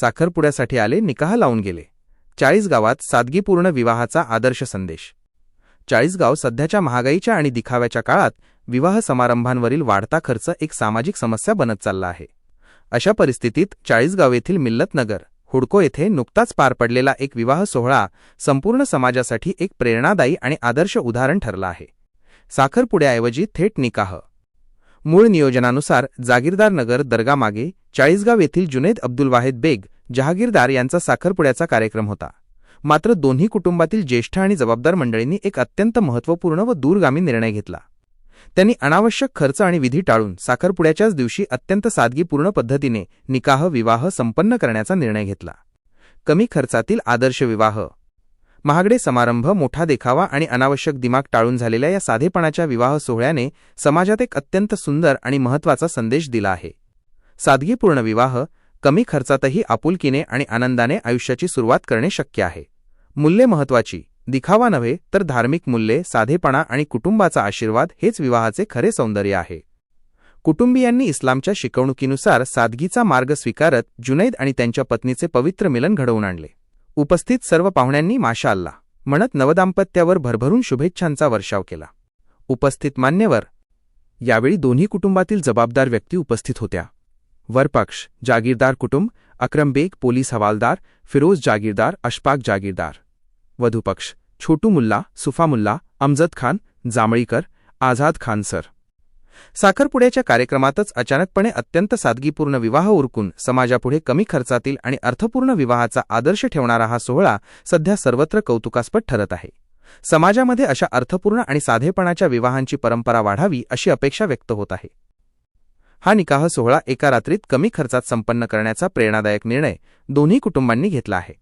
साखरपुड्यासाठी आले निकाह लावून गेले. चाळीस गावात सादगीपूर्ण विवाहाचा आदर्श संदेश. चाळीसगाव सध्याच्या महागाईच्या आणि दिखाव्याच्या काळात विवाह समारंभांवरील वाढता खर्च एक सामाजिक समस्या बनत चालला आहे. अशा परिस्थितीत चाळीसगाव येथील मिल्लतनगर हुडको येथे नुकताच पार पडलेला एक विवाह सोहळा संपूर्ण समाजासाठी एक प्रेरणादायी आणि आदर्श उदाहरण ठरला आहे. साखरपुड्याऐवजी थेट निकाह. मूळ नियोजनानुसार जागीरदार नगर दर्गामागे चाळीसगाव येथील जुनेद अब्दुल वाहेद बेग जहागीरदार यांचा साखरपुड्याचा कार्यक्रम होता. मात्र दोन्ही कुटुंबातील ज्येष्ठ आणि जबाबदार मंडळींनी एक अत्यंत महत्त्वपूर्ण व दूरगामी निर्णय घेतला. त्यांनी अनावश्यक खर्च आणि विधी टाळून साखरपुड्याच्याच दिवशी अत्यंत सादगीपूर्ण पद्धतीने निकाह विवाह संपन्न करण्याचा निर्णय घेतला. कमी खर्चातील आदर्श विवाह. महागडे समारंभ मोठा देखावा आणि अनावश्यक दिमाग टाळून झालेल्या या साधेपणाच्या विवाह सोहळ्याने समाजात एक अत्यंत सुंदर आणि महत्त्वाचा संदेश दिला आहे. सादगीपूर्ण विवाह कमी खर्चातही आपुलकीने आणि आनंदाने आयुष्याची सुरुवात करणे शक्य आहे. मूल्ये महत्वाची दिखावा नव्हे तर धार्मिक मूल्ये साधेपणा आणि कुटुंबाचा आशीर्वाद हेच विवाहाचे खरे सौंदर्य आहे. कुटुंबियांनी इस्लामच्या शिकवणुकीनुसार सादगीचा मार्ग स्वीकारत जुनैद आणि त्यांच्या पत्नीचे पवित्र मिलन घडवून आणले. उपस्थित सर्व पाहुण्यांनी माशा अल्ला म्हणत नवदाम्पत्यावर भरभरून शुभेच्छांचा वर्षाव केला. उपस्थित मान्यवर. यावेळी दोन्ही कुटुंबातील जबाबदार व्यक्ती उपस्थित होत्या. वरपक्ष जागीरदार कुटुंब अक्रम बेग पोलीस हवालदार फिरोज जागीरदार अशफाक जागीरदार। वधूपक्ष छोटू मुल्ला सुफा मुल्ला अमजद खान जांभळीकर आझाद खान सर। साखरपुड्याच्या कार्यक्रमातच अचानकपणे अत्यंत सादगीपूर्ण विवाह उरकून समाजापुढे कमी खर्चातील आणि अर्थपूर्ण विवाहाचा आदर्श ठेवणारा हा सोहळा सध्या सर्वत्र कौतुकास्पद ठरत आहे. समाजामध्ये अशा अर्थपूर्ण आणि साधेपणाच्या विवाहांची परंपरा वाढावी अशी अपेक्षा व्यक्त होत आहे. हा निकाह सोहळा एका रात्रीत कमी खर्चात संपन्न करण्याचा प्रेरणादायक निर्णय दोन्ही कुटुंबांनी घेतला आहे.